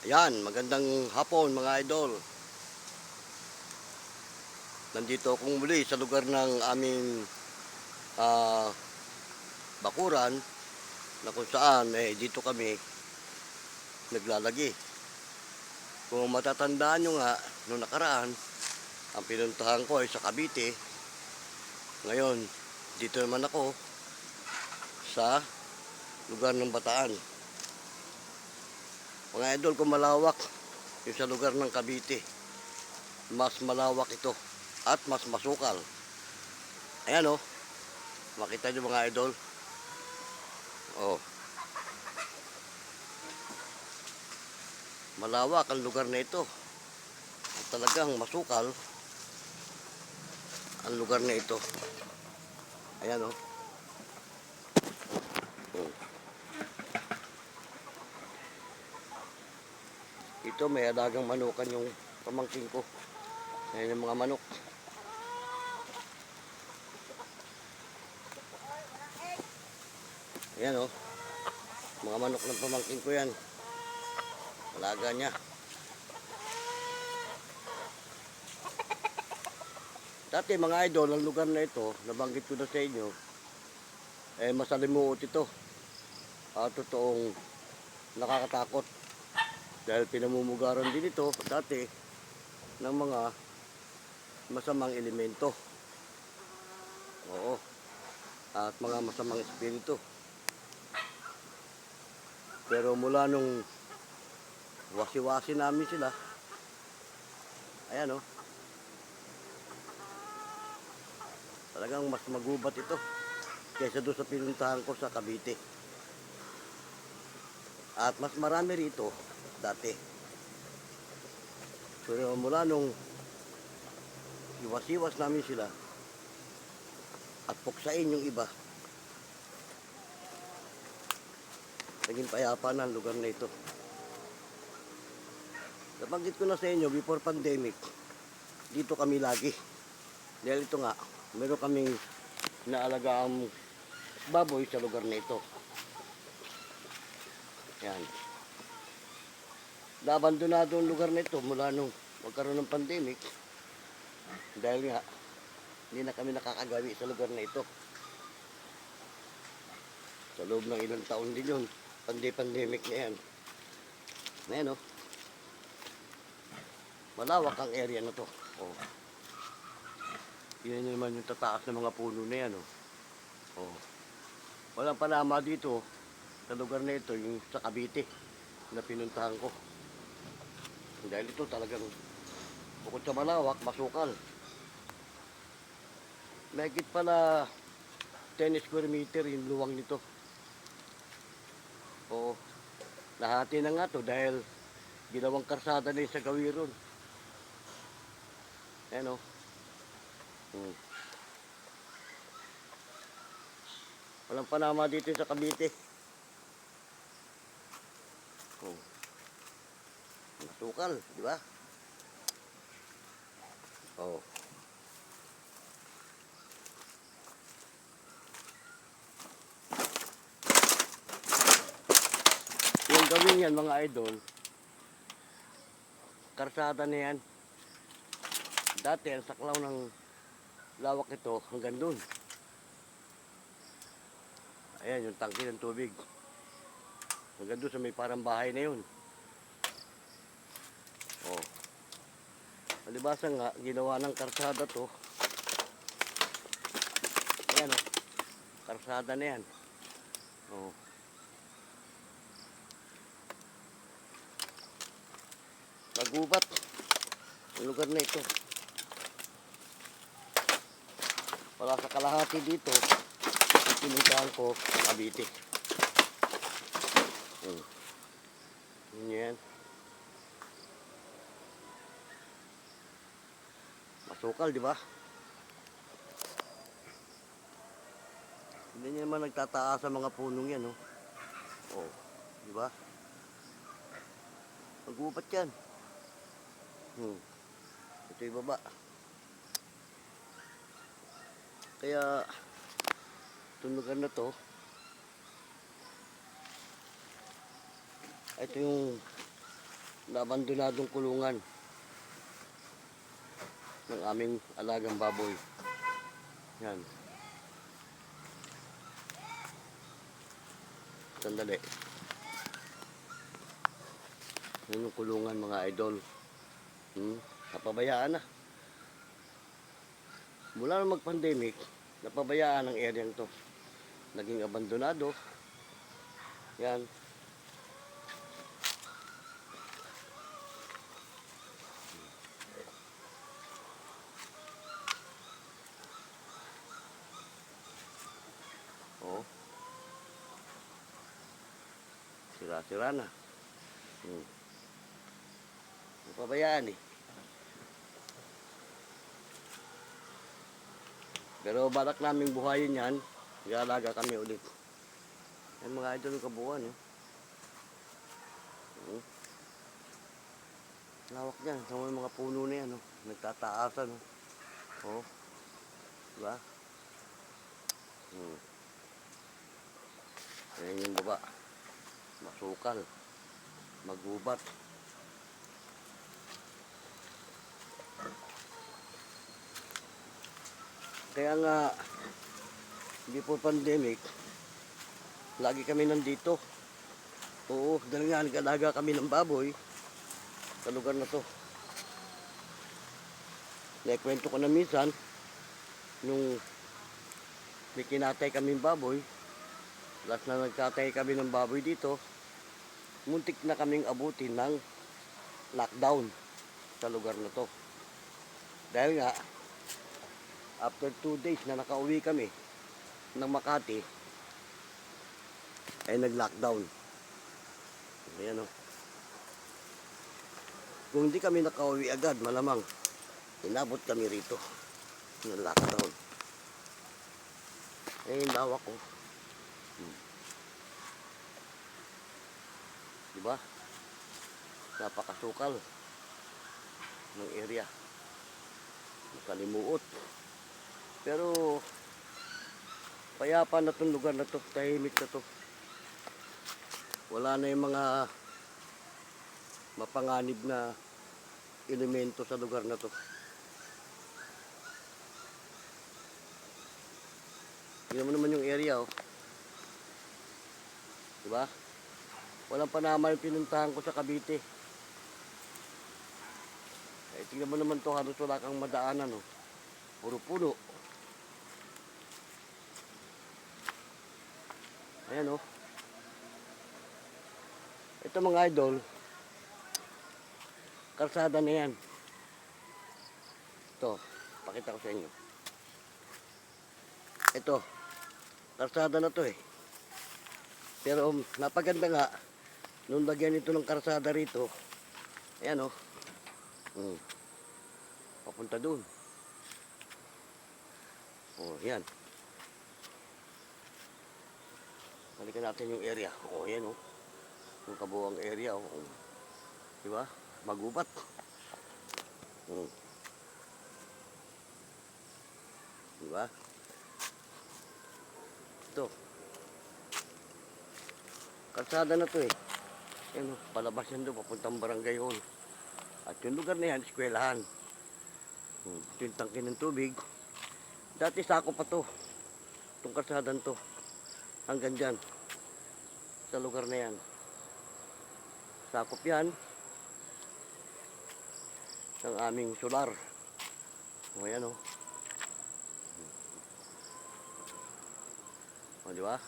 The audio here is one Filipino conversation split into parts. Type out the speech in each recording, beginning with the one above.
Ayan, magandang hapon mga idol. Nandito akong muli sa lugar ng aming ah, bakuran na kung saan eh, dito kami naglalagi. Kung matatandaan nyo nga, noong nakaraan, ang pinuntahan ko ay sa Cavite. Ngayon, dito naman ako sa lugar ng Bataan. Mga idol, kung malawak yung sa lugar ng Cavite, mas malawak ito at mas masukal. Ayan o, makita nyo mga idol. Oh. Malawak ang lugar na ito. At talagang masukal ang lugar na ito. Ayan o. Oh. Ito may adagang manukan yung pamangking ko. Ayan yung mga manok. Ayan o. Mga manok ng pamangking ko yan. Alaga niya. Dati mga idol, ang lugar na ito, nabanggit ko na sa inyo, eh masalimuot ito. Ah, totoong nakakatakot. Dahil pinamumugaran din ito dati ng mga masamang elemento. Oo. At mga masamang espiritu. Pero mula nung wasi-wasi namin sila, ayan o, talagang mas magubat ito kaysa doon sa pinuntahan ko sa Cavite. At mas marami rito dati. Pero mula nung iwas-iwas namin sila at puksain yung iba, naging payapa na ang lugar na ito. Nabanggit ko na sa inyo, before pandemic, dito kami lagi. Dahil ito nga, meron kaming naalagaan baboy sa lugar na ito. Yan. Naabandonado ang lugar na ito mula nung magkaroon ng pandemic. Dahil nga, hindi na kami nakakagawi sa lugar na ito. Sa loob ng ilang taon din yun, pandi-pandemic na yan. Ayan o. Malawak ang area na to. Oh. Yan naman yung tataas ng mga puno na yan. Oh. Oh. Walang panama dito sa lugar na ito, yung sa Cavite na pinuntahan ko. Dahil ito talagang bukod sa malawak, masukal. Mahigit pala 10 square meter yung luwang nito. Oo. Nahati na nga to dahil ginawang karsada na yung sa gawiron. Ayan o. Hmm. Walang panama dito sa Cavite. Oh. Masukal, di ba? Oh. Yung gawin yan mga idol, karsada na yan. Dati ang saklaw ng lawak ito hanggang dun. Ayan yung tangke ng tubig. Hanggang doon sa may parang bahay na yun. Oh. Palibasa nga, ginawa ng karsada to. Ayan oh. Karsada na yan. Oh. Magubat. Ang lugar na ito. Wala sa kalahati dito. Ang pinuntahan ko, Cavite. Hmm. Yun yan. Masukal, di ba? Hindi niya naman nagtataas sa mga punong yan, oh. Oh, di ba? Magubat yan. Hmm. Ito yung baba. Kaya, itong lugar na to, ito yung na abandonadong kulungan ng aming alagang baboy. Yan. Sandali. Yan yung kulungan mga idol. Hmm, napabayaan na. Mula nung mag-pandemic, napabayaan ang area to. Naging abandonado. Yan. Oo. Sira-sira na. Hmm. Napabayaan eh. Pero balak naming buhayin yan. Galaga kami ulit. Yan mga idol kabuuan eh. Hmm. Lawak niyan. Sa mga puno na yan. Oh. Nagtataasan. Oh. Oh. Diba? Hmm. Ayan yung baba. Masukal. Magubat. Kaya nga, before pandemic, lagi kami nandito. Oo, dahil nga nag-alaga kami ng baboy sa lugar na to. Naikwento ko na minsan, nung may kinatay kaming baboy, last na nagkatay kami ng baboy dito, muntik na kaming abutin ng lockdown sa lugar na to. Dahil nga, after two days na nakauwi kami ng Makati, ay nag-lockdown. Ayan o. Kung hindi kami nakauwi agad, malamang, inabot kami rito ng lockdown. Eh, lawak ko. Diba? Napakasukal ng area. Nakalimuot. Pero, payapa na tong lugar na to, tahimik na to. Wala na yung mga mapanganib na elemento sa lugar na to. Tingnan mo naman yung area, oh. Diba? Walang panama yung pinuntahan ko sa Cavite. Eh, tingnan mo naman to, halos wala kang madaanan, oh. Puro puno. Ayan, oh. Ito mga idol, kalsada na yan. Ito, pakita ko sa inyo. Ito, kalsada na to eh. Pero um, napaganda nga, nung lagyan ito ng kalsada rito, ayan oh, hmm, papunta dun. Oh, yan. Balikan natin yung area. Oh, yan oh. Yung kabuang area oh. oh. Di ba? Magubat. Hmm. Di ba? Ito. Kalsada na to eh. Yan palabas yan doon, papuntang barangay hall. At yung lugar na yan, eskwelahan. Hmm. Ito yung tangke ng tubig. Dati sako pa to. Itong kalsadan to. Hanggang dyan. Sa lugar na yan. Sakop yan. Ng aming solar. O yan o. O di ba?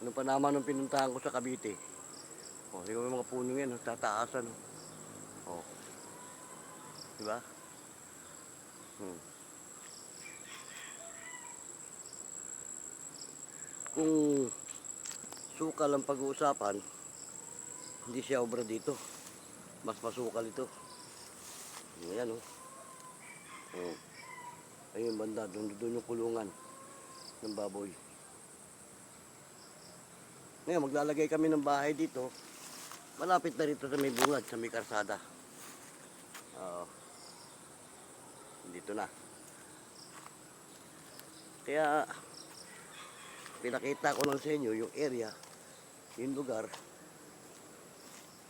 Ano pa naman nung pinuntahan ko sa Cavite. O, di ba yung mga puno yan, tataasan. O. Di ba? Hmm. Kung sukal ang pag-uusapan, hindi siya obra dito. Mas masukal ito. Ayan. Oh. Oh. Ayun banda, doon, doon yung kulungan ng baboy. Ngayon, maglalagay kami ng bahay dito. Malapit na rito sa may bungad, sa may karsada. Oo. Dito na. Kaya, pinakita ko lang sa inyo yung area, yung lugar,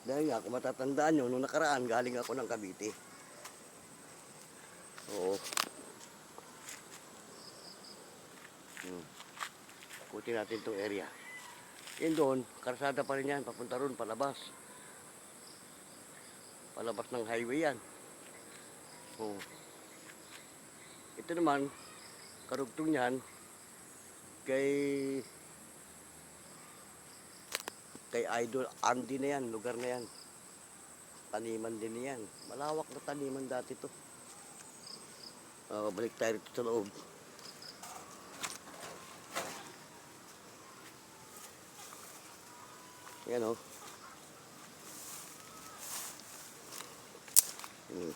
Dahil nga, kung matatandaan nyo, nung nakaraan, galing ako ng Cavite. Oo. Hmm. Kuti natin itong area. Yan doon, karsada pa rin yan, papunta ron, palabas. Palabas ng highway yan. Oo. Ito naman, karugtong yan, kay kay Idol Andy na yan, lugar na yan. Taniman din yan. Malawak na taniman dati to. Uh, balik tayo rito sa loob. Yan o. Hmm.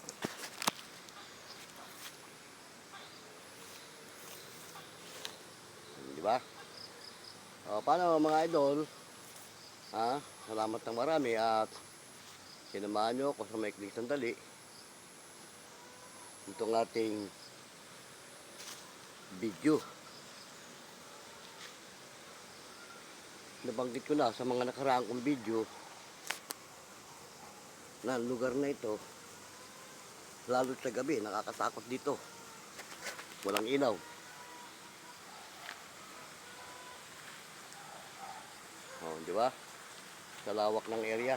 Di ba? O, paano mga idol? Ha? Salamat ng marami at sinamahan nyo ako sa maikling sandali. Itong ating video. Nabanggit ko na sa mga nakaraang kong video na lugar na ito lalo sa gabi nakakatakot dito. Walang ilaw. Oh, di ba? Sa lawak ng area.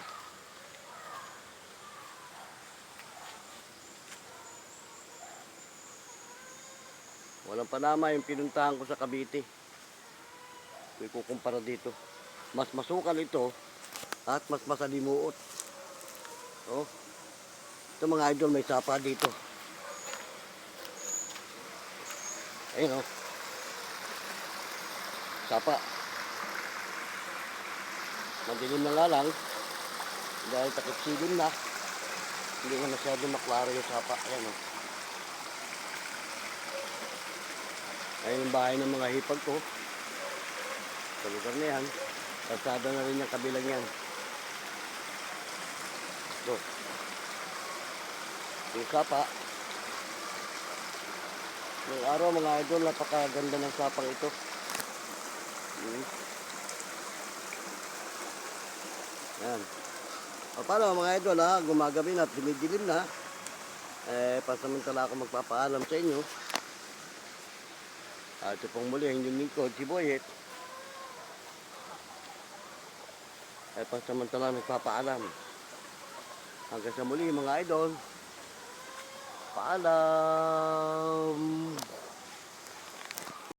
Walang panama yung pinuntahan ko sa Cavite. Kung ikukumpara dito. Mas masukal ito at mas masalimuot. Oh. Ito mga idol may sapa dito. Ayun oh. Sapa. Madilim na nga. Dahil takip silim na. Hindi na masyado maklaro yung sapa. Ayan oh. Ayun yung bahay ng mga hipag ko. Sa lugar na. Kalsada na rin yung kabilang yan. Ito. Yung sapa. Yung araw mga idol, napakaganda ng sapang ito. Hmm. Yan. O paano mga idol ha, gumagabi na at dumidilim na. Eh, pasamantala ako magpapaalam sa inyo. At ito pong muli, ang inyong lingkod, si Boyet. Eh, pasamantala nagpapaalam. Hanggang sa muli mga idol. Paalam!